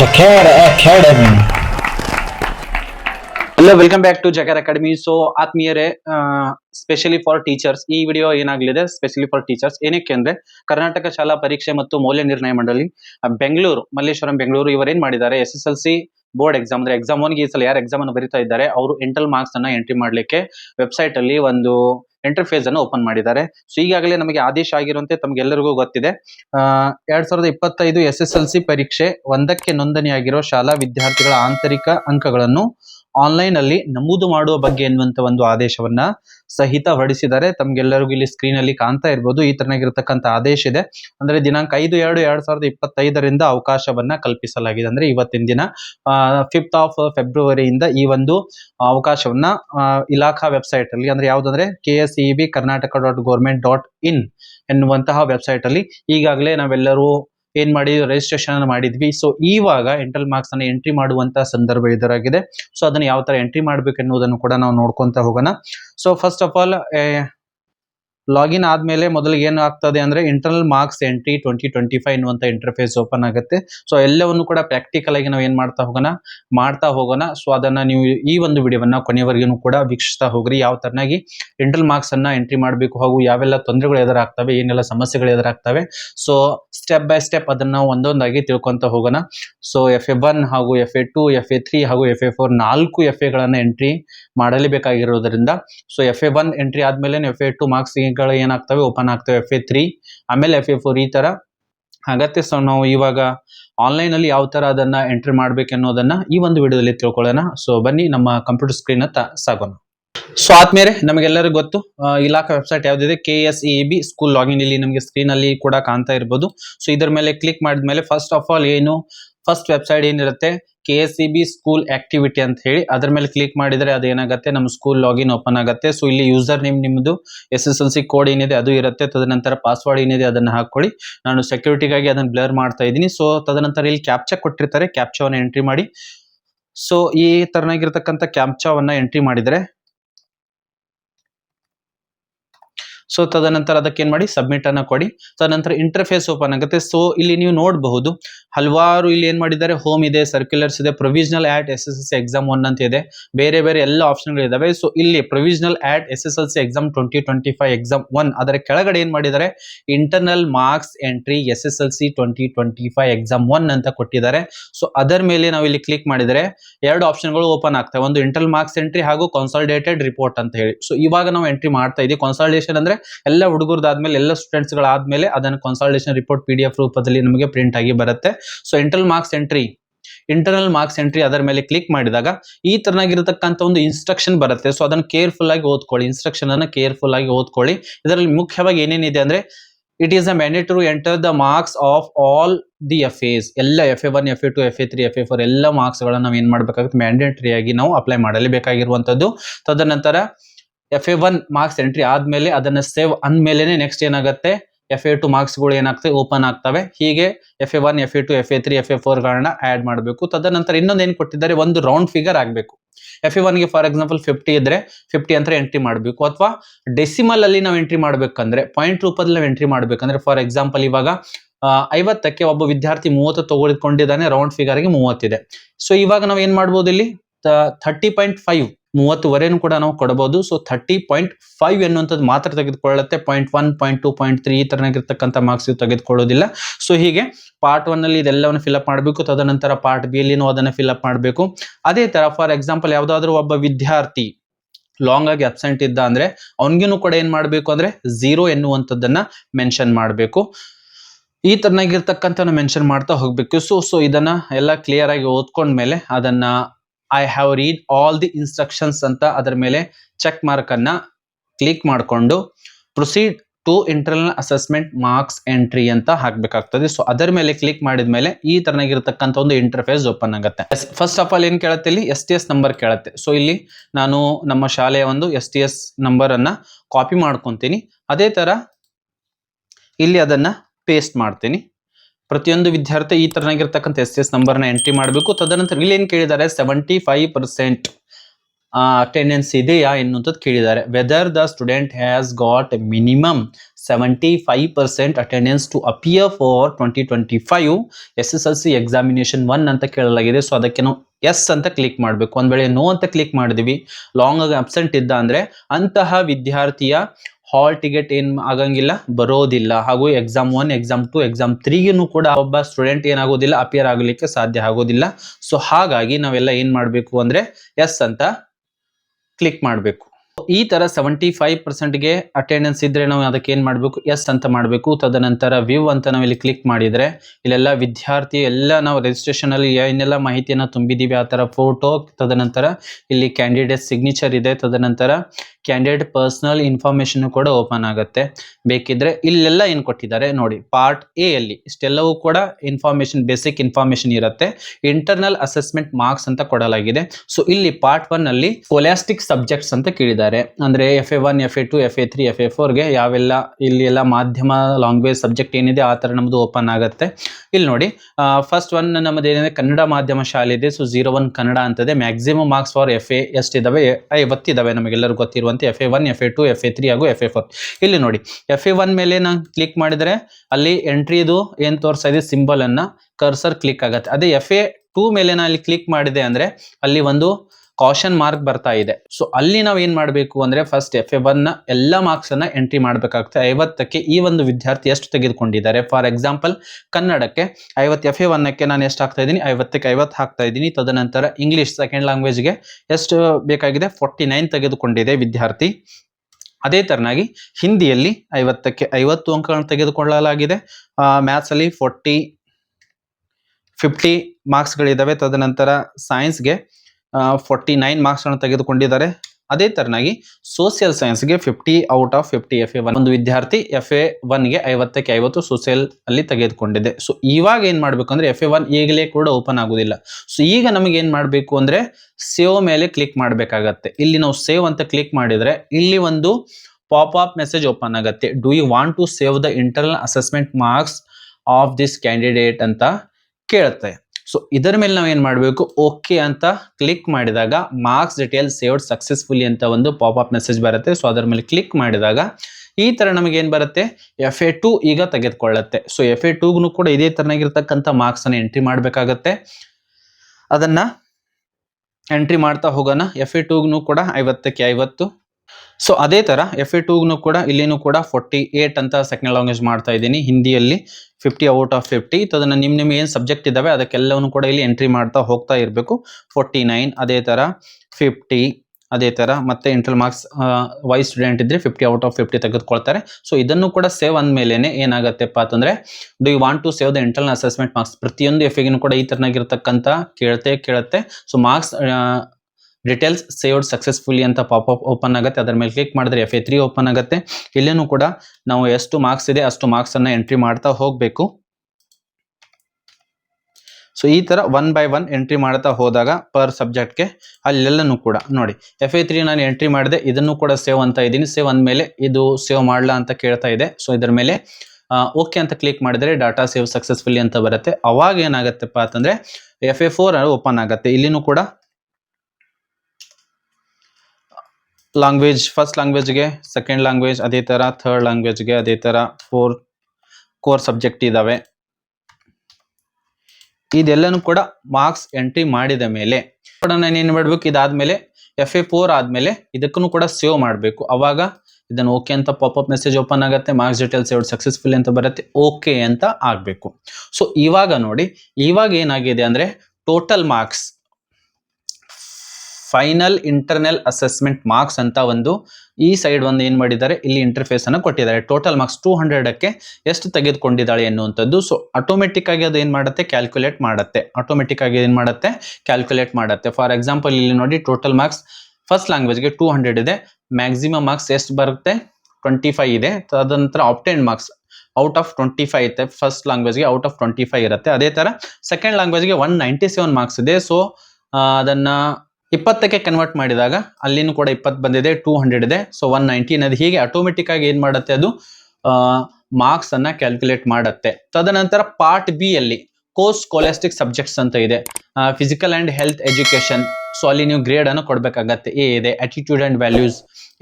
Jakarta academy hello welcome back to Jagar academy so ಆತ್ಮೀಯರೇ specially for teachers ಈ video ಏನಾಗಲಿದೆ? Specially for teachers ಏನಕ್ಕೆ ಅಂದ್ರೆ ಕರ್ನಾಟಕ ಶಾಲಾ ಪರೀಕ್ಷೆ ಮತ್ತು ಮೌಲ್ಯ ನಿರ್ಣಯ ಮಂಡಳಿ ಬೆಂಗಳೂರು, ಮಲ್ಲೇಶ್ವರಂ, ಬೆಂಗಳೂರು ಇವರೇನ್ ಮಾಡಿದ್ದಾರೆ? S S L C board exam ಅಂದ್ರೆ ಎಕ್ಸಾಮ್ ಒನ್ಗೆ ಈ ಸಲ ಯಾರು ಎಕ್ಸಾಮ್ ಅನ್ನು ಬರೀತಾ ಇದ್ದಾರೆ? ಅವರು ಎಂಟ್ರಲ್ ಮಾರ್ಕ್ಸ್ ಅನ್ನ ಎಂಟ್ರಿ ಮಾಡ್ಲಿಕ್ಕೆ ವೆಬ್ಸೈಟ್ ಅಲ್ಲಿ ಒಂದು ಇಂಟರ್ಫೇಸ್ ಅನ್ನು ಓಪನ್ ಮಾಡಿದ್ದಾರೆ. ಸೊ ಈಗಾಗಲೇ ನಮಗೆ ಆದೇಶ ಆಗಿರುವಂತೆ ತಮಗೆಲ್ಲರಿಗೂ ಗೊತ್ತಿದೆ. ಎರಡ್ ಸಾವಿರದ ಇಪ್ಪತ್ತೈದು ಪರೀಕ್ಷೆ ಒಂದಕ್ಕೆ ನೋಂದಣಿಯಾಗಿರೋ ಶಾಲಾ ವಿದ್ಯಾರ್ಥಿಗಳ ಆಂತರಿಕ ಅಂಕಗಳನ್ನು ಆನ್ಲೈನ್ ಅಲ್ಲಿ ನಮೂದು ಮಾಡುವ ಬಗ್ಗೆ ಎನ್ನುವಂತ ಒಂದು ಆದೇಶವನ್ನ ಸಹಿತ ಹೊರಡಿಸಿದ್ದಾರೆ ತಮ್ಗೆಲ್ಲರಿಗೂ ಇಲ್ಲಿ ಸ್ಕ್ರೀನ್ ಅಲ್ಲಿ ಕಾಣ್ತಾ ಇರ್ಬೋದು. ಈ ತರನಾಗಿರ್ತಕ್ಕಂಥ ಆದೇಶ ಇದೆ. ಅಂದ್ರೆ ದಿನಾಂಕ ಐದು, ಎರಡು, ಎರಡ್ ಸಾವಿರದ ಇಪ್ಪತ್ತೈದರಿಂದ ಅವಕಾಶವನ್ನ ಕಲ್ಪಿಸಲಾಗಿದೆ. ಅಂದ್ರೆ ಇವತ್ತಿನ ದಿನ ಫಿಫ್ತ್ ಆಫ್ ಫೆಬ್ರವರಿಯಿಂದ ಈ ಒಂದು ಅವಕಾಶವನ್ನ ಇಲಾಖಾ ವೆಬ್ಸೈಟ್ ಅಲ್ಲಿ ಅಂದ್ರೆ ಯಾವ್ದಂದ್ರೆ K S E B Karnataka dot government dot in ಎನ್ನುವಂತಹ ವೆಬ್ಸೈಟ್ ಅಲ್ಲಿ ಈಗಾಗಲೇ ನಾವೆಲ್ಲರೂ ಏನ್ ಮಾಡಿ ರಿಜಿಸ್ಟ್ರೇಷನ್ ಮಾಡಿದ್ವಿ. ಸೊ ಇವಾಗ ಎಂಟ್ರಲ್ ಮಾರ್ಕ್ಸ್ ಅನ್ನ ಎಂಟ್ರಿ ಮಾಡುವಂತ ಸಂದರ್ಭ ಇದರಾಗಿದೆ ಸೊ ಅದನ್ನ ಯಾವ ತರ ಎಂಟ್ರಿ ಮಾಡ್ಬೇಕು ಎನ್ನುವುದನ್ನು ಕೂಡ ನಾವು ನೋಡ್ಕೊಂತ ಹೋಗೋಣ. So first of all login ಆದ್ಮೇಲೆ ಮೊದಲಿಗೆ ಏನು ಆಗ್ತದೆ ಅಂದ್ರೆ internal marks entry twenty twenty five ಅನ್ನುವಂಥ ಇಂಟರ್ಫೇಸ್ ಓಪನ್ ಆಗುತ್ತೆ. ಸೊ ಎಲ್ಲವನ್ನು ಕೂಡ ಪ್ರಾಕ್ಟಿಕಲ್ ಆಗಿ ನಾವು ಏನ್ ಮಾಡ್ತಾ ಹೋಗೋಣ? ಮಾಡ್ತಾ ಹೋಗೋಣ. ಸೊ ಅದನ್ನ ನೀವು ಈ ಒಂದು ವಿಡಿಯೋವನ್ನ ಕೊನೆವರೆಗೂ ಕೂಡ ವೀಕ್ಷಿಸ್ತಾ ಹೋಗ್ರಿ. ಯಾವ ತರನಾಗಿ ಇಂಟರ್ನಲ್ ಮಾರ್ಕ್ಸ್ ಅನ್ನ ಎಂಟ್ರಿ ಮಾಡಬೇಕು, ಹಾಗೂ ಯಾವೆಲ್ಲ ತೊಂದರೆಗಳು ಎದುರಾಗ್ತವೆ, ಏನೆಲ್ಲ ಸಮಸ್ಯೆಗಳು ಎದುರಾಗ್ತವೆ. ಸೊ ಸ್ಟೆಪ್ ಬೈ ಸ್ಟೆಪ್ ಅದನ್ನ ಒಂದೊಂದಾಗಿ ತಿಳ್ಕೊಂತ ಹೋಗೋಣ. ಸೊ ಎಫ್ ಎ ಒನ್ ಹಾಗೂ F A two F A three ಹಾಗೂ ಎಫ್ ಎ ಫೋರ್ ನಾಲ್ಕು ಎಫ್ ಎಗಳನ್ನ entry ಮಾಡಲೇಬೇಕಾಗಿರೋದ್ರಿಂದ. So F A one entry ಆದ್ಮೇಲೆ ಎಫ್ ಎ ಟು ಮಾರ್ಕ್ಸ್ಗಳು ಏನಾಗ್ತವೆ? ಓಪನ್ ಆಗ್ತವೆ. ಎಫ್ ಎ ತ್ರೀ ಆಮೇಲೆ ಎಫ್ ಎ ಫೋರ್ ಈ ತರ. ಆಗತ್ತೆ ಸೊ ನಾವು ಇವಾಗ ಆನ್ಲೈನ್ ಅಲ್ಲಿ ಯಾವ ತರ ಅದನ್ನ ಎಂಟ್ರಿ ಮಾಡ್ಬೇಕು ಅನ್ನೋದನ್ನ ಈ ಒಂದು ವಿಡಿಯೋದಲ್ಲಿ ತಿಳ್ಕೊಳ್ಳೋಣ. ಸೊ ಬನ್ನಿ ನಮ್ಮ ಕಂಪ್ಯೂಟರ್ ಸ್ಕ್ರೀನ್ ಹತ್ತ ಸಾಗೋಣ. ಸೊ ಆದ್ಮೇಲೆ ನಮಗೆಲ್ಲರಿಗೂ ಗೊತ್ತು ಇಲಾಖಾ ವೆಬ್ಸೈಟ್ ಯಾವುದಿದೆ? K S E B school login ಇಲ್ಲಿ ನಮಗೆ ಸ್ಕ್ರೀನ್ ಅಲ್ಲಿ ಕೂಡ ಕಾಣ್ತಾ ಇರ್ಬೋದು. ಸೊ ಇದರ ಮೇಲೆ ಕ್ಲಿಕ್ ಮಾಡಿದ್ಮೇಲೆ ಫಸ್ಟ್ ಆಫ್ ಆಲ್ ಏನು ಫಸ್ಟ್ ವೆಬ್ಸೈಟ್ ಏನಿರುತ್ತೆ? K S C B school activity ಅಂತ ಹೇಳಿ. ಅದ್ರ ಮೇಲೆ ಕ್ಲಿಕ್ ಮಾಡಿದ್ರೆ ಅದೇನಾಗುತ್ತೆ ನಮ್ಮ ಸ್ಕೂಲ್ ಲಾಗಿನ್ ಓಪನ್ ಆಗುತ್ತೆ. ಸೊ ಇಲ್ಲಿ ಯೂಸರ್ ನೇಮ್ ನಿಮ್ಮದು S S L C code ಏನಿದೆ, ಅದು ಇರುತ್ತೆ. ತದನಂತರ ಪಾಸ್ವರ್ಡ್ ಏನಿದೆ, ಅದನ್ನ ಹಾಕೊಳ್ಳಿ. ನಾನು ಸೆಕ್ಯೂರಿಟಿಗಾಗಿ ಅದನ್ನ ಬ್ಲರ್ ಮಾಡ್ತಾ ಇದ್ದೀನಿ. ಸೊ ತದನಂತರ ಇಲ್ಲಿ ಕ್ಯಾಪ್ಚಾ ಕೊಟ್ಟಿರ್ತಾರೆ. ಕ್ಯಾಪ್ಚಾವನ್ನ ಎಂಟ್ರಿ ಮಾಡಿ. ಸೊ ಈ ತರನಾಗಿರ್ತಕ್ಕಂಥ ಕ್ಯಾಪ್ಚಾವನ್ನ ಎಂಟ್ರಿ ಮಾಡಿದ್ರೆ ಸೊ ತದನಂತರ ಅದಕ್ಕೆ ಏನ್ ಮಾಡಿ ಸಬ್ಮಿಟ್ ಅನ್ನ ಕೊಡಿ. ತದನಂತರ ಇಂಟರ್ಫೇಸ್ ಓಪನ್ ಆಗುತ್ತೆ. ಸೊ ಇಲ್ಲಿ ನೀವು ನೋಡಬಹುದು, ಹಲವಾರು ಇಲ್ಲಿ ಏನ್ ಮಾಡಿದ್ದಾರೆ? ಹೋಮ್ ಇದೆ ಸರ್ಕ್ಯುಲರ್ಸ್ ಇದೆ provisional at S S L exam one ಅಂತ ಇದೆ. ಬೇರೆ ಬೇರೆ ಎಲ್ಲ ಆಪ್ಷನ್ಗಳು ಇದಾವೆ ಸೊ ಇಲ್ಲಿ provisional at S S L C exam twenty twenty five exam one ಅದರ ಕೆಳಗಡೆ ಏನು ಮಾಡಿದ್ದಾರೆ? Internal marks entry S S L C twenty twenty five exam one ಅಂತ ಕೊಟ್ಟಿದ್ದಾರೆ. ಸೊ ಅದರ ಮೇಲೆ ನಾವು ಇಲ್ಲಿ ಕ್ಲಿಕ್ ಮಾಡಿದರೆ ಎರಡು ಆಪ್ಷನ್ಗಳು ಓಪನ್ ಆಗ್ತವೆ. ಒಂದು ಇಂಟರ್ನಲ್ ಮಾರ್ಕ್ಸ್ ಎಂಟ್ರಿ ಹಾಗೂ ಕನ್ಸಾಲಿಡೇಟೆಡ್ ರಿಪೋರ್ಟ್ ಅಂತ ಹೇಳಿ. ಸೊ ಇವಾಗ ನಾವು ಎಂಟ್ರಿ ಮಾಡ್ತಾ ಇದೀವಿ. ಕನ್ಸಾಲಿಡೇಷನ್ ಅಂದ್ರೆ ಎಲ್ಲ ಹುಡುಗರದಾದ್ಮೇಲೆ, ಎಲ್ಲ ಸ್ಟೂಡೆಂಟ್ಸ್ ಗಳಾದ್ಮೇಲೆ ಅದನ್ನ consolidation report P D F ರೂಪದಲ್ಲಿ ನಮಗೆ ಪ್ರಿಂಟ್ ಆಗಿ ಬರುತ್ತೆ. So internal marks entry internal marks entry ಅದರ ಮೇಲೆ ಕ್ಲಿಕ್ ಮಾಡಿದಾಗ ಈ ತರನಾಗಿರತಕ್ಕಂತ ಒಂದು ಇನ್ಸ್ಟ್ರಕ್ಷನ್ ಬರುತ್ತೆ. ಸೊ ಅದನ್ನ ಕೇರ್ಫುಲ್ ಆಗಿ ಓದ್ಕೊಳ್ಳಿ. ಇನ್ಸ್ಟ್ರಕ್ಷನ್ ಅನ್ನ ಕೇರ್ಫುಲ್ ಆಗಿ ಓದ್ಕೊಳ್ಳಿ. ಇದರಲ್ಲಿ ಮುಖ್ಯವಾಗಿ ಏನೇನಿದೆ ಅಂದ್ರೆ it is a mandatory enter the marks of all the F S ಎಲ್ಲ F A one F A two F A three F A four ಎಲ್ಲ ಮಾರ್ಕ್ಸ್ ಗಳನ್ನ ನಾವು ಏನ್ ಮಾಡಬೇಕಾಗುತ್ತೆ? ಮ್ಯಾಂಡೇಟರಿ ಆಗಿ ನಾವು ಅಪ್ಲೈ ಮಾಡಲೇಬೇಕಾಗಿರುವಂತದ್ದು ತದನಂತರ F A one marks entry ಆದ್ಮೇಲೆ ಅದನ್ನ ಸೇವ್ ಅಂದ್ಮೇಲೆ ನೆಕ್ಸ್ಟ್ ಏನಾಗುತ್ತೆ? ಎಫ್ ಎ ಟು ಮಾರ್ಕ್ಸ್ಗಳು ಏನಾಗ್ತವೆ? ಓಪನ್ ಆಗ್ತವೆ. ಹೀಗೆ F A one F A two F A three F A four ಗಳನ್ನ ಆಡ್ ಮಾಡಬೇಕು. ತದನಂತರ ಇನ್ನೊಂದು ಏನು ಕೊಟ್ಟಿದ್ದಾರೆ? ಒಂದು ರೌಂಡ್ ಫಿಗರ್ ಆಗಬೇಕು. ಎಫ್ ಎ ಒನ್ಗೆ ಫಾರ್ ಎಕ್ಸಾಂಪಲ್ ಫಿಫ್ಟಿ ಇದ್ರೆ ಫಿಫ್ಟಿ ಅಂತ ಎಂಟ್ರಿ ಮಾಡಬೇಕು. ಅಥವಾ ಡೆಸಿಮಲ್ ಅಲ್ಲಿ ನಾವು ಎಂಟ್ರಿ ಮಾಡಬೇಕಂದ್ರೆ ಪಾಯಿಂಟ್ ರೂಪದಲ್ಲಿ ನಾವು ಎಂಟ್ರಿ ಮಾಡಬೇಕಂದ್ರೆ ಫಾರ್ ಎಕ್ಸಾಂಪಲ್ ಇವಾಗ ಐವತ್ತಕ್ಕೆ ಒಬ್ಬ ವಿದ್ಯಾರ್ಥಿ ಮೂವತ್ತು ತಗೊಳ್ಕೊಂಡಿದ್ದಾನೆ ರೌಂಡ್ ಫಿಗರ್ಗೆ ಮೂವತ್ತಿದೆ. ಸೊ ಇವಾಗ ನಾವು ಏನು ಮಾಡ್ಬೋದು ಇಲ್ಲಿ ಥರ್ಟಿ ಪಾಯಿಂಟ್ ಫೈವ್ ಮೂವತ್ತುವರೆನೂ ಕೂಡ ನಾವು ಕೊಡಬಹುದು ಸೊ ಥರ್ಟಿ ಪಾಯಿಂಟ್ ಫೈವ್ ಎನ್ನುವಂಥದ್ದು ಮಾತ್ರ ತೆಗೆದುಕೊಳ್ಳುತ್ತೆ. Point one point two point three ಈ ತರನಾಗಿರ್ತಕ್ಕಂಥ ಮಾರ್ಕ್ಸ್ ತೆಗೆದುಕೊಳ್ಳೋದಿಲ್ಲ. ಸೊ ಹೀಗೆ ಪಾರ್ಟ್ ಒನ್ ಅಲ್ಲಿ ಇದೆಲ್ಲವನ್ನು ಫಿಲ್ಅಪ್ ಮಾಡಬೇಕು. ತದನಂತರ ಪಾರ್ಟ್ ಬಿ ಅಲ್ಲಿನೂ ಫಿಲ್ ಫಿಲ್ಅಪ್ ಮಾಡಬೇಕು. ಅದೇ ತರ ಫಾರ್ ಎಕ್ಸಾಂಪಲ್ ಯಾವುದಾದ್ರೂ ಒಬ್ಬ ವಿದ್ಯಾರ್ಥಿ ಲಾಂಗ್ ಆಗಿ ಅಬ್ಸೆಂಟ್ ಇದ್ದ ಅಂದ್ರೆ ಅವನಿಗೂ ಕೂಡ ಏನ್ ಮಾಡಬೇಕು ಅಂದ್ರೆ ಝೀರೋ ಎನ್ನುವಂಥದ್ದನ್ನ ಮೆನ್ಷನ್ ಮಾಡಬೇಕು. ಈ ತರನಾಗಿರ್ತಕ್ಕಂಥ ಮೆನ್ಷನ್ ಮಾಡ್ತಾ ಹೋಗ್ಬೇಕು. ಸೊ ಸೊ ಇದನ್ನ ಎಲ್ಲ ಕ್ಲಿಯರ್ ಆಗಿ ಓದ್ಕೊಂಡ್ಮೇಲೆ ಅದನ್ನ I have read all the instructions ಅಂತ ಅದರ ಮೇಲೆ ಚೆಕ್ ಮಾರ್ಕ್ ಅನ್ನ ಕ್ಲಿಕ್ ಮಾಡಿಕೊಂಡು proceed to internal assessment marks entry ಅಂತ ಹಾಕಬೇಕಾಗ್ತದೆ. ಸೊ ಅದರ ಮೇಲೆ ಕ್ಲಿಕ್ ಮಾಡಿದ ಮೇಲೆ ಈ ತರನಾಗಿರ್ತಕ್ಕಂಥ ಒಂದು ಇಂಟರ್ಫೇಸ್ ಓಪನ್ ಆಗುತ್ತೆ. ಫಸ್ಟ್ ಆಫ್ ಆಲ್ ಏನು ಕೇಳುತ್ತೆ ಇಲ್ಲಿ? ಎಸ್ ಟಿ ಎಸ್ ನಂಬರ್ ಕೇಳುತ್ತೆ. ಸೊ ಇಲ್ಲಿ ನಾನು ನಮ್ಮ ಶಾಲೆಯ ಒಂದು S T S number copy ಮಾಡ್ಕೊಂತೀನಿ. ಅದೇ ತರ ಇಲ್ಲಿ ಅದನ್ನ ಪೇಸ್ಟ್ ಮಾಡ್ತೀನಿ. ಪ್ರತಿಯೊಂದು ವಿದ್ಯಾರ್ಥಿ ಈ ತರನಾಗಿರ್ತಕ್ಕಂಥ ಎಸ್ ಎಸ್ ನಂಬರ್ನ ಎಂಟ್ರಿ ಮಾಡಬೇಕು. ತದನಂತರ ಇಲ್ಲಿ ಏನು ಕೇಳಿದ್ದಾರೆ? ಸೆವೆಂಟಿ ಫೈವ್ ಪರ್ಸೆಂಟ್ ಅಟೆಂಡೆನ್ಸ್ ಇದೆಯಾ ಎನ್ನುವಂಥದ್ದು ಕೇಳಿದ್ದಾರೆ. Whether the student has got minimum seventy five percent attendance to appear for twenty twenty five S S L C examination one ಅಂತ ಕೇಳಲಾಗಿದೆ. ಸೊ ಅದಕ್ಕೆ ನಾವು ಎಸ್ ಅಂತ ಕ್ಲಿಕ್ ಮಾಡಬೇಕು. ಒಂದ್ ವೇಳೆ ನೋ ಅಂತ ಕ್ಲಿಕ್ ಮಾಡಿದ್ವಿ ಲಾಂಗ್ ಆಗಿ ಅಬ್ಸೆಂಟ್ ಇದ್ದ ಅಂದರೆ ಅಂತಹ ವಿದ್ಯಾರ್ಥಿಯ ಹಾಲ್ ಟಿಕೆಟ್ ಏನ್ ಆಗಂಗಿಲ್ಲ, ಬರೋದಿಲ್ಲ. ಹಾಗೂ exam one exam two exam ತ್ರೀಗೂ ಕೂಡ ಒಬ್ಬ ಸ್ಟೂಡೆಂಟ್ ಏನಾಗೋದಿಲ್ಲ ಅಪಿಯರ್ ಆಗಲಿಕ್ಕೆ ಸಾಧ್ಯ ಆಗೋದಿಲ್ಲ. ಸೊ ಹಾಗಾಗಿ ನಾವೆಲ್ಲ ಏನ್ ಮಾಡಬೇಕು ಅಂದ್ರೆ ಎಸ್ ಅಂತ ಕ್ಲಿಕ್ ಮಾಡಬೇಕು. ಈ ತರ ಸೆವೆಂಟಿ ಫೈವ್ ಪರ್ಸೆಂಟ್ಗೆ ಅಟೆಂಡೆನ್ಸ್ ಇದ್ರೆ ನಾವು ಅದಕ್ಕೆ ಏನ್ ಮಾಡಬೇಕು? ಎಸ್ ಅಂತ ಮಾಡಬೇಕು. ತದನಂತರ ವ್ಯೂ ಅಂತ ನಾವು ಇಲ್ಲಿ ಕ್ಲಿಕ್ ಮಾಡಿದ್ರೆ, ಇಲ್ಲೆಲ್ಲ ವಿದ್ಯಾರ್ಥಿ ಎಲ್ಲ ನಾವು ರಿಜಿಸ್ಟ್ರೇಷನ್ ಅಲ್ಲಿ ಏನೆಲ್ಲ ಮಾಹಿತಿಯನ್ನ ತುಂಬಿದೀವಿ, ಆ ತರ ಫೋಟೋ ತದನಂತರ ಇಲ್ಲಿ ಕ್ಯಾಂಡಿಡೇಟ್ ಸಿಗ್ನೇಚರ್ ಇದೆ, ತದನಂತರ ಕ್ಯಾಂಡಿಡೇಟ್ ಪರ್ಸನಲ್ ಇನ್ಫಾರ್ಮೇಶನ್ ಕೂಡ ಓಪನ್ ಆಗುತ್ತೆ. ಬೇಕಿದ್ರೆ ಇಲ್ಲೆಲ್ಲ ಏನ್ ಕೊಟ್ಟಿದ್ದಾರೆ ನೋಡಿ ಪಾರ್ಟ್ ಎ ಅಲ್ಲಿ ಇಷ್ಟೆಲ್ಲವೂ ಕೂಡ ಇನ್ಫಾರ್ಮೇಶನ್ ಬೇಸಿಕ್ ಇನ್ಫಾರ್ಮೇಶನ್ ಇರುತ್ತೆ. ಇಂಟರ್ನಲ್ ಅಸೆಸ್ಮೆಂಟ್ ಮಾರ್ಕ್ಸ್ ಅಂತ ಕೊಡಲಾಗಿದೆ. ಸೊ ಇಲ್ಲಿ ಪಾರ್ಟ್ ಒನ್ ಅಲ್ಲಿ ಕೊಲಾಸ್ಟಿಕ್ ಸಬ್ಜೆಕ್ಟ್ಸ್ ಅಂತ ಕೇಳಿದ್ದಾರೆ. ಅಂದ್ರೆ F A one F A two F A three F A ಫೋರ್ಗೆ ಯಾವೆಲ್ಲ, ಇಲ್ಲಿ ಎಲ್ಲ ಮಾಧ್ಯಮ ಲಾಂಗ್ವೇಜ್ ಸಬ್ಜೆಕ್ಟ್ ಏನಿದೆ ಆ ತರ ನಮ್ಮದು ಓಪನ್ ಆಗುತ್ತೆ. ಇಲ್ಲಿ ನೋಡಿ ಫಸ್ಟ್ ಒನ್ ನಮ್ಮದು ಏನಿದೆ, ಕನ್ನಡ ಮಾಧ್ಯಮ ಶಾಲೆ ಇದೆ. So zero one Kannada ಅಂತದೆ. Maximum marks for F A ಎಷ್ಟಿದಾವೆ? ಐವತ್ತಿದಾವೆ ನಮಗೆಲ್ಲರೂ ಗೊತ್ತಿರುವಂತೆ F A one F A two F A three ಹಾಗೂ ಎಫ್ ಎ ಫೋರ್ ಇಲ್ಲಿ ನೋಡಿ ಎಫ್ ಎ ಒನ್ ಮೇಲೆ ನಾನು ಕ್ಲಿಕ್ ಮಾಡಿದರೆ ಅಲ್ಲಿ ಎಂಟ್ರಿದು ಏನು ತೋರಿಸ್ತಾ ಇದೆ? ಸಿಂಬಲ್ ಅನ್ನ ಕರ್ಸರ್ ಕ್ಲಿಕ್ ಆಗುತ್ತೆ. ಅದೇ ಎಫ್ ಎ ಟೂ ಮೇಲೆ ನಾನು ಅಲ್ಲಿ ಕ್ಲಿಕ್ ಮಾಡಿದೆ ಅಂದರೆ ಅಲ್ಲಿ ಒಂದು ಕಾಷನ್ ಮಾರ್ಕ್ ಬರ್ತಾ ಇದೆ. ಸೊ ಅಲ್ಲಿ ನಾವು ಏನ್ ಮಾಡಬೇಕು ಅಂದ್ರೆ ಫಸ್ಟ್ ಎಫ್ ಎ ಒನ್ ಎಲ್ಲ ಮಾರ್ಕ್ಸ್ ಅನ್ನ ಎಂಟ್ರಿ ಮಾಡಬೇಕಾಗುತ್ತೆ. ಐವತ್ತಕ್ಕೆ ಈ ಒಂದು ವಿದ್ಯಾರ್ಥಿ ಎಷ್ಟು ತೆಗೆದುಕೊಂಡಿದ್ದಾರೆ? ಫಾರ್ ಎಕ್ಸಾಂಪಲ್ ಕನ್ನಡಕ್ಕೆ ಐವತ್ತು ಎಫ್ ಎ ಒನ್ನಕ್ಕೆ ನಾನು ಎಷ್ಟು ಹಾಕ್ತಾ ಇದ್ದೀನಿ? ಐವತ್ತಕ್ಕೆ ಐವತ್ತು ಹಾಕ್ತಾ ಇದ್ದೀನಿ. ತದನಂತರ ಇಂಗ್ಲಿಷ್ ಸೆಕೆಂಡ್ ಲ್ಯಾಂಗ್ವೇಜ್ಗೆ ಎಷ್ಟು ಬೇಕಾಗಿದೆ? ಫೋರ್ಟಿ ನೈನ್ ತೆಗೆದುಕೊಂಡಿದೆ ವಿದ್ಯಾರ್ಥಿ. ಅದೇ ತರನಾಗಿ ಹಿಂದಿಯಲ್ಲಿ ಐವತ್ತಕ್ಕೆ ಐವತ್ತು ಅಂಕಗಳನ್ನು ತೆಗೆದುಕೊಳ್ಳಲಾಗಿದೆ. ಮ್ಯಾಥ್ಸ್ ಅಲ್ಲಿ ಫೋರ್ಟಿ ಫಿಫ್ಟಿ ಮಾರ್ಕ್ಸ್ಗಳಿದ್ದಾವೆ ತದನಂತರ ಸೈನ್ಸ್ಗೆ ಫೋರ್ಟಿ ನೈನ್ ಮಾರ್ಕ್ಸ್ಗಳನ್ನು ತೆಗೆದುಕೊಂಡಿದ್ದಾರೆ. ಅದೇ ತರನಾಗಿ social ಸೈನ್ಸ್ಗೆ fifty out of fifty F A one ಒಂದು ವಿದ್ಯಾರ್ಥಿ ಎಫ್ ಎ ಒನ್ಗೆ ಐವತ್ತಕ್ಕೆ ಐವತ್ತು ಸೋಷಿಯಲ್ ಅಲ್ಲಿ ತೆಗೆದುಕೊಂಡಿದೆ. ಸೊ ಇವಾಗ ಏನು ಮಾಡಬೇಕು ಅಂದ್ರೆ ಎಫ್ ಎ ಒನ್ ಈಗಲೇ ಕೂಡ ಓಪನ್ ಆಗೋದಿಲ್ಲ. ಸೊ ಈಗ ನಮಗೆ ಏನು ಮಾಡಬೇಕು ಅಂದ್ರೆ ಸೇವ್ ಮೇಲೆ ಕ್ಲಿಕ್ ಮಾಡಬೇಕಾಗತ್ತೆ. ಇಲ್ಲಿ ನಾವು ಸೇವ್ ಅಂತ ಕ್ಲಿಕ್ ಮಾಡಿದ್ರೆ ಇಲ್ಲಿ ಒಂದು ಪಾಪ್ ಅಪ್ ಮೆಸೇಜ್ ಓಪನ್ ಆಗುತ್ತೆ. Do you want to save the internal assessment marks of this candidate ಅಂತ ಕೇಳುತ್ತೆ. ಸೊ ಇದರ ಮೇಲೆ ನಾವು ಏನು ಮಾಡಬೇಕು? ಓಕೆ ಅಂತ ಕ್ಲಿಕ್ ಮಾಡಿದಾಗ ಮಾರ್ಕ್ಸ್ ಡಿಟೇಲ್ ಸೇವ್ಡ್ ಸಕ್ಸಸ್ಫುಲಿ ಅಂತ ಒಂದು ಪಾಪ್ ಅಪ್ ಮೆಸೇಜ್ ಬರುತ್ತೆ. ಸೊ ಅದರ ಮೇಲೆ ಕ್ಲಿಕ್ ಮಾಡಿದಾಗ ಈ ತರ ನಮಗೆ ಏನ್ ಬರುತ್ತೆ? ಎಫ್ ಎ ಟು ಈಗ ತೆಗೆದುಕೊಳ್ಳುತ್ತೆ. ಸೊ ಎಫ್ ಎ ಟೂಗ್ನು ಕೂಡ ಇದೇ ತರನಾಗಿರ್ತಕ್ಕಂಥ ಮಾರ್ಕ್ಸ್ ಅನ್ನ ಎಂಟ್ರಿ ಮಾಡಬೇಕಾಗತ್ತೆ. ಅದನ್ನ ಎಂಟ್ರಿ ಮಾಡ್ತಾ ಹೋಗೋಣ. ಎಫ್ ಎ ಟೂಗ್ನು ಕೂಡ ಐವತ್ತಕ್ಕೆ ಐವತ್ತು. ಸೊ ಅದೇ ತರ ಎಫ್ ಎ ಟೂಗೂ ಕೂಡ, ಇಲ್ಲಿನೂ ಕೂಡ ಫೋರ್ಟಿ ಏಟ್ ಅಂತ ಸೆಕೆಂಡ್ ಲ್ಯಾಂಗ್ವೇಜ್ ಮಾಡ್ತಾ ಇದ್ದೀನಿ. ಹಿಂದಿಯಲ್ಲಿ ಫಿಫ್ಟಿ ಔಟ್ ಆಫ್ ಫಿಫ್ಟಿ ಅದನ್ನು ನಿಮ್ಮ ನಿಮ್ಗೆ ಏನು ಸಬ್ಜೆಕ್ಟ್ ಇದ್ದಾವೆ ಅದಕ್ಕೆಲ್ಲವನ್ನು ಕೂಡ ಇಲ್ಲಿ ಎಂಟ್ರಿ ಮಾಡ್ತಾ ಹೋಗ್ತಾ ಇರಬೇಕು. ಫೋರ್ಟಿ ನೈನ್ ಅದೇ ತರ ಫಿಫ್ಟಿ ಅದೇ ತರ ಮತ್ತೆ ಇಂಟರ್ ಮಾರ್ಕ್ಸ್ ವೈಸ್ ಸ್ಟೂಡೆಂಟ್ ಇದ್ರೆ ಫಿಫ್ಟಿ ಔಟ್ ಆಫ್ ಫಿಫ್ಟಿ ತೆಗೆದುಕೊಳ್ತಾರೆ. ಸೊ ಇದನ್ನು ಕೂಡ ಸೇವ್ ಅಂದಮೇಲೇ ಏನಾಗತ್ತೆಪ್ಪ ಅಂತಂದರೆ do you want to save the internal assessment marks ಪ್ರತಿಯೊಂದು ಎಫ್ ಕೂಡ ಈ ಥರನಾಗಿರ್ತಕ್ಕಂಥ ಕೇಳ್ತೆ ಕೇಳುತ್ತೆ. So marks details saved successfully ಅಂತ ಪಾಪ್ ಅಪ್ ಓಪನ್ ಆಗುತ್ತೆ. ಅದರ ಮೇಲೆ ಕ್ಲಿಕ್ ಮಾಡಿದ್ರೆ ಎಫ್ ಎ ತ್ರೀ ಓಪನ್ ಆಗುತ್ತೆ. ಇಲ್ಲೇನು ಕೂಡ ನಾವು ಎಷ್ಟು ಮಾರ್ಕ್ಸ್ ಇದೆ ಅಷ್ಟು ಮಾರ್ಕ್ಸ್ ಅನ್ನ ಎಂಟ್ರಿ ಮಾಡ್ತಾ ಹೋಗಬೇಕು. ಸೊ ಈ ತರ ಒನ್ ಬೈ ಒನ್ ಎಂಟ್ರಿ ಮಾಡ್ತಾ ಹೋದಾಗ ಪರ್ ಸಬ್ಜೆಕ್ಟ್ಗೆ ಅಲ್ಲೆಲ್ಲನೂ ಕೂಡ ನೋಡಿ ಎಫ್ ಎ ತ್ರೀ ನಾನು ಎಂಟ್ರಿ ಮಾಡಿದೆ, ಇದನ್ನು ಕೂಡ ಸೇವ್ ಅಂತ ಇದ್ದೀನಿ. ಸೇವ್ ಅಂದಮೇಲೆ ಇದು ಸೇವ್ ಮಾಡಲಾ ಅಂತ ಕೇಳ್ತಾ ಇದೆ. ಸೊ ಇದರ ಮೇಲೆ ಓಕೆ ಅಂತ ಕ್ಲಿಕ್ ಮಾಡಿದರೆ ಡಾಟಾ ಸೇವ್ ಸಕ್ಸಸ್ಫುಲಿ ಅಂತ ಬರುತ್ತೆ. ಅವಾಗ ಏನಾಗುತ್ತಪ್ಪ ಅಂತಂದ್ರೆ ಎಫ್ ಎ ಫೋರ್ ಓಪನ್ ಆಗುತ್ತೆ. ಇಲ್ಲಿನೂ ಕೂಡ ಲ್ಯಾಂಗ್ವೇಜ್ ಫಸ್ಟ್ ಲ್ಯಾಂಗ್ವೇಜ್ಗೆ ಸೆಕೆಂಡ್ ಲ್ಯಾಂಗ್ವೇಜ್ ಅದೇ ಥರ ಥರ್ಡ್ ಲ್ಯಾಂಗ್ವೇಜ್ಗೆ ಅದೇ ಥರ ಫೋರ್ ಕೋರ್ ಸಬ್ಜೆಕ್ಟ್ ಇದ್ದಾವೆ ಇದೆಲ್ಲನೂ ಕೂಡ ಮಾರ್ಕ್ಸ್ ಎಂಟ್ರಿ ಮಾಡಿದ ಮೇಲೆ ಕೂಡ ನಾನು ಮಾಡಬೇಕು? ಇದಾದ ಮೇಲೆ ಎಫ್ ಎ ಫೋರ್ ಆದಮೇಲೆ ಇದಕ್ಕೂ ಕೂಡ ಸೇವ್ ಮಾಡಬೇಕು. ಅವಾಗ ಇದನ್ನು ಓಕೆ ಅಂತ ಪಾಪ್ ಮೆಸೇಜ್ ಓಪನ್ ಆಗುತ್ತೆ ಮಾರ್ಕ್ಸ್ ಡೀಟೇಲ್ಸ್ ಸೇವ್ ಸಕ್ಸಸ್ಫುಲ್ ಅಂತ ಬರುತ್ತೆ ಓಕೆ ಅಂತ ಆಗಬೇಕು. ಸೊ ಇವಾಗ ನೋಡಿ, ಇವಾಗ ಏನಾಗಿದೆ ಅಂದರೆ total marks final internal assessment marks ಅಂತ ಒಂದು ಈ ಸೈಡ್ ಒಂದು ಏನು ಮಾಡಿದ್ದಾರೆ? ಇಲ್ಲಿ ಇಂಟರ್ಫೇಸ್ ಅನ್ನು ಕೊಟ್ಟಿದ್ದಾರೆ. ಟೋಟಲ್ ಮಾರ್ಕ್ಸ್ ಟೂ ಹಂಡ್ರೆಡಕ್ಕೆ ಎಷ್ಟು ತೆಗೆದುಕೊಂಡಿದ್ದಾಳೆ ಎನ್ನುವಂಥದ್ದು. ಸೊ ಆಟೋಮೆಟಿಕ್ ಆಗಿ ಅದು ಏನು ಮಾಡುತ್ತೆ? ಕ್ಯಾಲ್ಕುಲೇಟ್ ಮಾಡುತ್ತೆ. ಆಟೋಮೆಟಿಕ್ ಆಗಿ ಏನ್ ಮಾಡುತ್ತೆ? ಕ್ಯಾಲ್ಕುಲೇಟ್ ಮಾಡುತ್ತೆ. ಫಾರ್ ಎಕ್ಸಾಂಪಲ್ ಇಲ್ಲಿ ನೋಡಿ ಟೋಟಲ್ ಮಾರ್ಕ್ಸ್ ಫಸ್ಟ್ ಲ್ಯಾಂಗ್ವೇಜ್ಗೆ ಟೂ ಹಂಡ್ರೆಡ್ ಇದೆ. ಮ್ಯಾಕ್ಸಿಮಮ್ ಮಾರ್ಕ್ಸ್ ಎಷ್ಟು ಬರುತ್ತೆ? ಟ್ವೆಂಟಿ ಫೈವ್ ಇದೆ. ತದನಂತರ obtain marks out of twenty five ಇರುತ್ತೆ. ಫಸ್ಟ್ ಲ್ಯಾಂಗ್ವೇಜ್ಗೆ ಔಟ್ ಆಫ್ ಟ್ವೆಂಟಿ ಫೈವ್ ಇರುತ್ತೆ. ಅದೇ ತರ ಸೆಕೆಂಡ್ ಲ್ಯಾಂಗ್ವೇಜ್ಗೆ ಒನ್ ನೈಂಟಿ ಸೆವೆನ್ ಮಾರ್ಕ್ಸ್ ಇದೆ. ಸೊ ಅದನ್ನ ಇಪ್ಪತ್ತಕ್ಕೆ ಕನ್ವರ್ಟ್ ಮಾಡಿದಾಗ ಅಲ್ಲಿನೂ ಕೂಡ ಇಪ್ಪತ್ತು ಬಂದಿದೆ ಟೂ ಹಂಡ್ರೆಡ್ ಇದೆ. ಸೊ ಒನ್ ನೈಂಟೀನ್ ಅದು ಹೀಗೆ ಆಟೋಮೆಟಿಕ್ ಆಗಿ ಏನು ಮಾಡುತ್ತೆ ಅದು? ಮಾರ್ಕ್ಸ್ ಅನ್ನ ಕ್ಯಾಲ್ಕುಲೇಟ್ ಮಾಡುತ್ತೆ. ತದನಂತರ ಪಾರ್ಟ್ ಬಿ ಅಲ್ಲಿ ಕೋರ್ಸ್ ಕೊಲೆಸ್ಟಿಕ್ ಸಬ್ಜೆಕ್ಟ್ಸ್ ಅಂತ ಇದೆ. Physical and health education so ಅಲ್ಲಿ ನೀವು ಗ್ರೇಡ್ ಅನ್ನು ಕೊಡಬೇಕಾಗತ್ತೆ. ಎ ಇದೆ attitude and values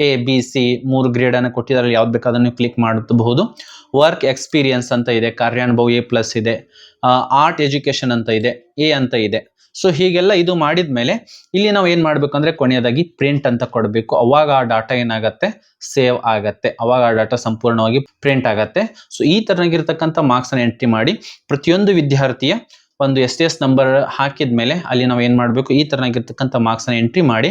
A B C ಮೂರು ಗ್ರೇಡ್ ಅನ್ನು ಕೊಟ್ಟಿದ್ದಾರೆ ಯಾವ್ದು ಬೇಕಾದ್ರೂ ನೀವು ಕ್ಲಿಕ್ ಮಾಡಬಹುದು. ವರ್ಕ್ ಎಕ್ಸ್ಪೀರಿಯನ್ಸ್ ಅಂತ ಇದೆ, ಕಾರ್ಯಾನುಭವ ಎ ಪ್ಲಸ್ ಇದೆ. ಆರ್ಟ್ ಎಜುಕೇಶನ್ ಅಂತ ಇದೆ ಎ ಅಂತ ಇದೆ. ಸೊ ಹೀಗೆಲ್ಲ ಇದು ಮಾಡಿದ ಮೇಲೆ ಇಲ್ಲಿ ನಾವು ಏನು ಮಾಡಬೇಕು ಅಂದ್ರೆ ಕೊನೆಯದಾಗಿ ಪ್ರಿಂಟ್ ಅಂತ ಕೊಡಬೇಕು. ಅವಾಗ ಆ ಡಾಟಾ ಏನಾಗುತ್ತೆ? ಸೇವ್ ಆಗತ್ತೆ. ಅವಾಗ ಆ ಡಾಟಾ ಸಂಪೂರ್ಣವಾಗಿ ಪ್ರಿಂಟ್ ಆಗತ್ತೆ. ಸೊ ಈ ತರನಾಗಿರ್ತಕ್ಕಂಥ ಮಾರ್ಕ್ಸ್ ಅನ್ನು ಎಂಟ್ರಿ ಮಾಡಿ ಪ್ರತಿಯೊಂದು ವಿದ್ಯಾರ್ಥಿಯ ಒಂದು ಎಸ್ ಟಿ ಎಸ್ ನಂಬರ್ ಹಾಕಿದ್ಮೇಲೆ ಅಲ್ಲಿ ನಾವು ಏನು ಮಾಡಬೇಕು? ಈ ತರನಾಗಿರ್ತಕ್ಕಂಥ ಮಾರ್ಕ್ಸ್ ಅನ್ನು ಎಂಟ್ರಿ ಮಾಡಿ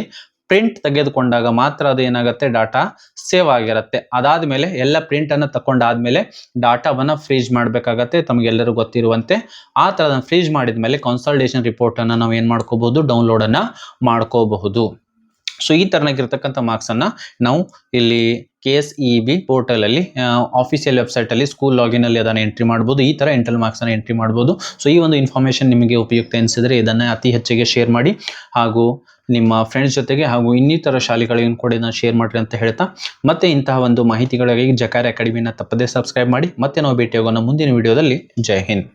ಪ್ರಿಂಟ್ ತೆಗೆದುಕೊಂಡಾಗ ಮಾತ್ರ ಅದು ಏನಾಗುತ್ತೆ? ಡಾಟಾ ಸೇವ್ ಆಗಿರುತ್ತೆ. ಅದಾದಮೇಲೆ ಎಲ್ಲ ಪ್ರಿಂಟನ್ನು ತಕೊಂಡಾದ್ಮೇಲೆ ಡಾಟಾವನ್ನು ಫ್ರೀಜ್ ಮಾಡಬೇಕಾಗತ್ತೆ ತಮಗೆಲ್ಲರೂ ಗೊತ್ತಿರುವಂತೆ. ಆ ತರದ ಫ್ರೀಜ್ ಮಾಡಿದ್ಮೇಲೆ ಕನ್ಸಲ್ಟೇಷನ್ ರಿಪೋರ್ಟನ್ನು ನಾವು ಏನು ಮಾಡ್ಕೋಬಹುದು? ಡೌನ್ಲೋಡನ್ನು ಮಾಡ್ಕೋಬಹುದು. ಸೊ ಈ ಥರನಾಗಿರ್ತಕ್ಕಂಥ ಮಾರ್ಕ್ಸನ್ನು ನಾವು ಇಲ್ಲಿ ಕೆ ಎಸ್ ಇ ಬಿ ಪೋರ್ಟಲಲ್ಲಿ ವೆಬ್ಸೈಟಲ್ಲಿ ವೆಬ್ಸೈಟ್ ಅಲ್ಲಿ ಸ್ಕೂಲ್ ಲಾಗಿನ್ ಅಲ್ಲಿ ಅದನ್ನ ಎಂಟ್ರಿ ಮಾಡ್ಬೋದು. ಈ ಥರ ಇಂಟಲ್ ಮಾರ್ಕ್ಸನ್ನು ಎಂಟ್ರಿ ಮಾಡ್ಬೋದು. ಸೊ ಈ ಒಂದು ಇನ್ಫಾರ್ಮೇಷನ್ ನಿಮಗೆ ಉಪಯುಕ್ತ ಎನಿಸಿದರೆ ಇದನ್ನು ಅತಿ ಹೆಚ್ಚಿಗೆ ಶೇರ್ ಮಾಡಿ ಹಾಗೂ ನಿಮ್ಮ ಫ್ರೆಂಡ್ಸ್ ಜೊತೆಗೆ ಹಾಗೂ ಇನ್ನಿತರ ಶಾಲೆಗಳಿಗೂ ಕೂಡ ನಾನು ಶೇರ್ ಮಾಡ್ರಿ ಅಂತ ಹೇಳ್ತಾ, ಮತ್ತೆ ಇಂತಹ ಒಂದು ಮಾಹಿತಿಗಳಿಗಾಗಿ ಜಕಾರಿ ಅಕಾಡೆಮಿನ ತಪ್ಪದೇ ಸಬ್ಸ್ಕ್ರೈಬ್ ಮಾಡಿ, ಮತ್ತೆ ನಾವು ಭೇಟಿಯಾಗೋಣ ಮುಂದಿನ ವಿಡಿಯೋದಲ್ಲಿ ಜೈ ಹಿಂದ್.